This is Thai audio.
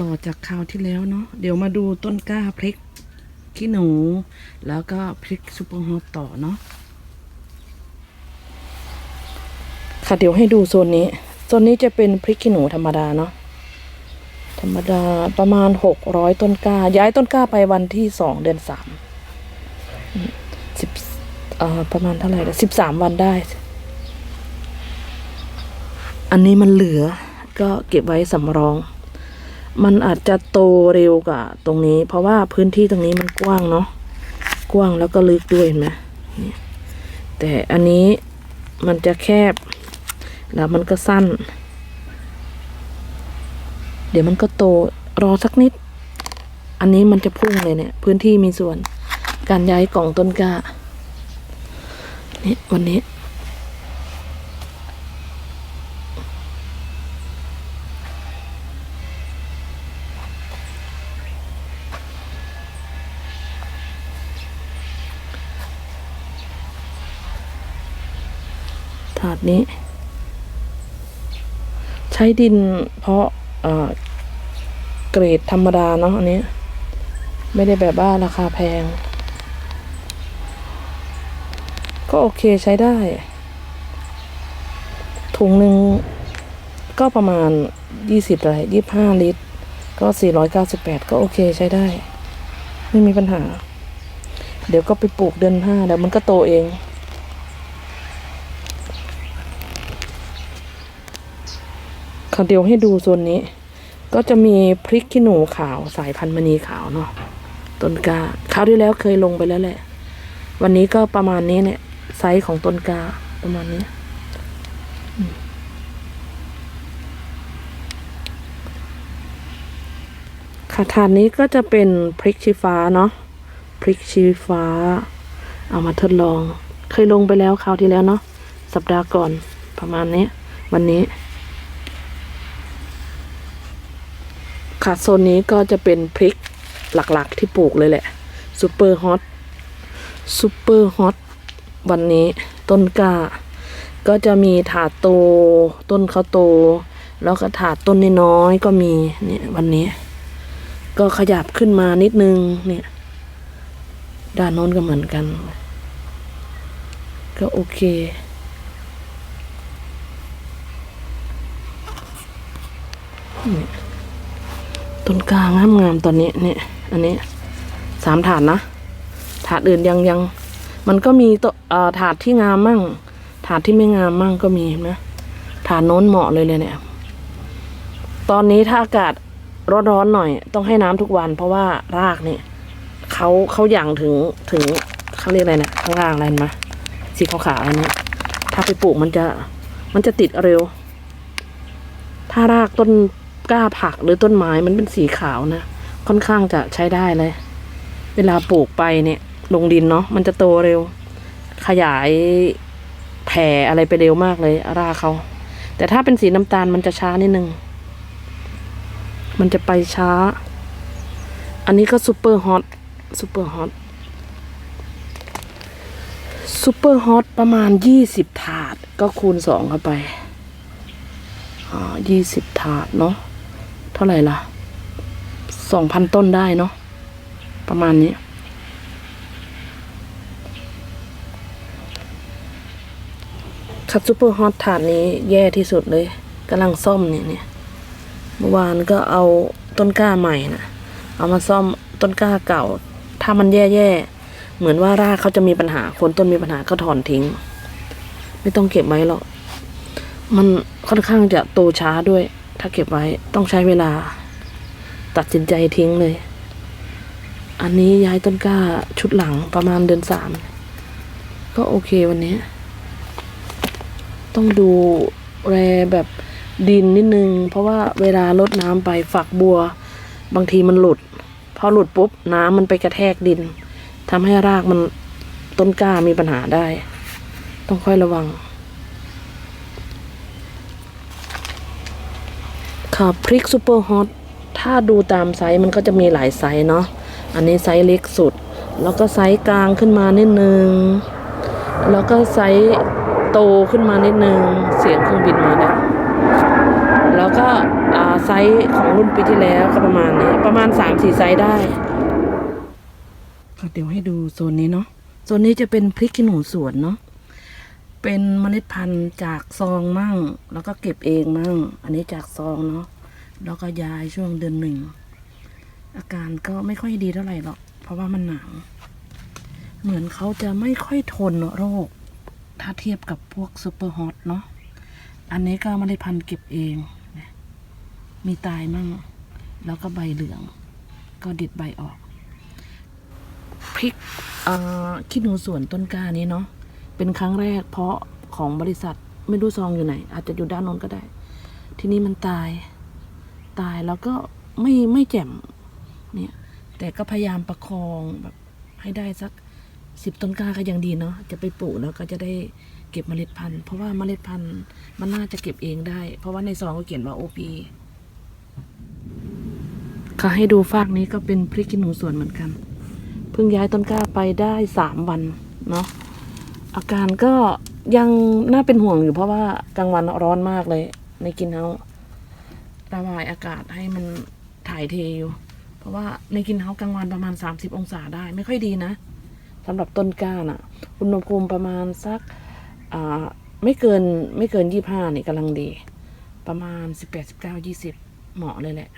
ต่อจากคราวที่แล้วเนาะเดี๋ยวมาดูต้นกล้าพริกขี้หนู แล้วก็พริกซุปเปอร์ฮอตต่อเนาะค่ะเดี๋ยวให้ดูโซนนี้โซนนี้จะเป็นพริกขี้หนูธรรมดาเนาะธรรมดาประมาณหกร้อยต้นกล้า ย้ายต้นกล้าไปวันที่สองเดือนสามสิบประมาณเท่าไหร่ละสิบสามวันได้ อันนี้มันเหลือก็เก็บไว้สำรอง มันอาจจะโตเร็วกว่าตรงนี้ เพราะว่าพื้นที่ตรงนี้มันกว้างเนาะกว้างแล้วก็ลึกด้วยเห็นไหมแต่อันนี้มันจะแคบ แล้วมันก็สั้น เดี๋ยวมันก็โตรอสักนิด อันนี้มันจะพุ่งเลยเนี่ย พื้นที่มีส่วน การย้ายกล่องต้นกล้านี่วันนี้ ถาดนี้ ใช้ดินเพราะเกรดธรรมดาเนาะอันนี้ ไม่ได้แบบว่าราคาแพง ก็โอเคใช้ได้ ถุงหนึ่งก็ประมาณยี่สิบไรยี่ห้าลิตร ก็สี่ร้อยเก้าสิบแปดก็โอเคใช้ได้ ไม่มีปัญหา เดี๋ยวก็ไปปลูกเดือนห้าเดี๋ยวมันก็โตเอง ค่ะเดียวให้ดูโซนนี้ ก็จะมีพริกขี้หนูขาวสายพันธุ์มณีขาวเนาะต้นกาคราวที่แล้วเคยลงไปแล้วแหละ วันนี้ก็ประมาณนี้เนี่ย ไซส์ของต้นกาประมาณนี้ค่ะถาดนี้ก็จะเป็นพริกชี้ฟ้าเนาะพริกชี้ฟ้า เอามาทดลอง เคยลงไปแล้วคราวที่แล้วเนาะสัปดาห์ก่อนประมาณนี้ วันนี้ ค่ะโซนนี้ก็จะเป็นพริกหลักๆที่ปลูกเลยแหละซูเปอร์ฮอตซูเปอร์ฮอตวันนี้ต้นกล้า ก็จะมีถาดโต ต้นเขาโต แล้วก็ถาดต้นน้อยๆก็มีเนี่ยวันนี้ ก็ขยับขึ้นมานิดนึงเนี่ยด้านโน้นก็เหมือนกัน ก็โอเคนี่ ต้นกลางามงามๆตอนนี้เนี่ยอันนี้สามถาดนะถาดอื่นยังยัง มันก็มีตัวเอ่อถาดที่งามมั่ง ถาดที่ไม่งามมั่งก็มีนไหมถาดโน้นเหมาะเลยเลยเนี่ย ตอนนี้ถ้าอากาศร้อนๆหน่อย ต้องให้น้ำทุกวัน เพราะว่ารากเนี่ยเขาเขาหยั่งถึงถึงเขาเรียกอะไรเนะข้างล่างอะไรนะสีขาวๆอันนี้ถ้าไปปลูกมันจะมันจะติดเร็ว ถ้ารากต้น กล้าผักหรือต้นไม้มันเป็นสีขาวนะ ค่อนข้างจะใช้ได้เลย เวลาปลูกไปเนี่ย ลงดินเนาะมันจะโตเร็ว ขยายแผ่อะไรไปเร็วมากเลยรากเขา แต่ถ้าเป็นสีน้ำตาลมันจะช้านิดนึง มันจะไปช้า อันนี้ก็ซูเปอร์ฮอตซูเปอร์ฮอตซูเปอร์ฮอตประมาณยี่สิบถาดก็คูณสองเข้าไป อ่ายี่สิบถาดเนาะ เท่าไหร่ล่ะสองพันต้นได้เนาะประมาณนี้ คัตซูเปอร์ฮอตถาดนี้แย่ที่สุดเลยกำลังซ่อมเนี่ยเนี่ยเมื่อวานก็เอาต้นกล้าใหม่นะเอามาซ่อมต้นกล้าเก่า ถ้ามันแย่ๆ เหมือนว่ารากเขาจะมีปัญหาคนต้นมีปัญหาก็ถอนทิ้ง ไม่ต้องเก็บไว้หรอก มันค่อนข้างจะโตช้าด้วย ถ้าเก็บไว้ต้องใช้เวลา ตัดสินใจทิ้งเลย อันนี้ย้ายต้นกล้าชุดหลังประมาณเดือนสาม ก็โอเควันนี้ ต้องดูแรแบบดินนิดนึง เพราะว่าเวลาลดน้ำไปฝักบัว บางทีมันหลุด พอหลุดปุ๊บ น้ำมันไปกระแทกดินทำให้รากมันต้นกล้ามีปัญหาได้ ต้องค่อยระวัง ค่ะพริกซูเปอร์ฮอตถ้าดูตามไซส์มันก็จะมีหลายไซส์เนาะอันนี้ไซส์เล็กสุด แล้วก็ไซส์กลางขึ้นมานิดนึง แล้วก็ไซส์โตขึ้นมานิดนึง เสียงเครื่องบินมาเนี่ยแล้วก็ไซส์ของรุ่นปีที่แล้วก็ประมาณนี้ประมาณสามสี่ไซส์ได้เดี๋ยวให้ดูโซนนี้เนาะโซนนี้จะเป็นพริกขี้หนูสวนเนาะ เป็นเมล็ดพันธุ์จากซองมั่ง แล้วก็เก็บเองมั่ง อันนี้จากซองเนาะแล้วก็ย้ายช่วงเดือนหนึ่ง อาการก็ไม่ค่อยดีเท่าไหร่หรอก เพราะว่ามันหนาวเหมือนเขาจะไม่ค่อยทนโรค ถ้าเทียบกับพวกซูเปอร์ฮอตเนาะอันนี้ก็เมล็ดพันธุ์เก็บเองมีตายมั่ง แล้วก็ใบเหลือง ก็ดิดใบออกพริกขี้หนูสวนต้นกานี้เนาะ เป็นครั้งแรก เพราะของบริษัทไม่รู้ซองอยู่ไหน อาจจะอยู่ด้านโน้นก็ได้ ทีนี้มันตาย ตายแล้วก็ไม่ไม่แจ่มเนี่ย แต่ก็พยายามประคองแบบให้ได้สักสิบต้นกล้าก็ยังดีเนาะจะไปปลูกแล้วก็จะได้เก็บเมล็ดพันธุ์เพราะว่าเมล็ดพันธุ์มันน่าจะเก็บเองได้ เพราะว่าในซองก็เขียนว่าโอพีค่ะให้ดูฟากนี้ก็เป็นพริกขี้หนูสวนเหมือนกัน เพิ่งย้ายต้นกล้าไปได้สามวันเนาะ อาการก็ยังน่าเป็นห่วงอยู่เพราะว่ากลางวันร้อนมากเลย ในกินเฮาระบายอากาศให้มันถ่ายเทอยู่ เพราะว่าในกินเฮากลางวันประมาณ 30 องศาได้ ไม่ค่อยดีนะสำหรับต้นกล้าน่ะ อุณหภูมิประมาณสักอ่าไม่เกินไม่เกิน 25นี่กำลังดี ประมาณ 18 19 20 เหมาะเลยแหละ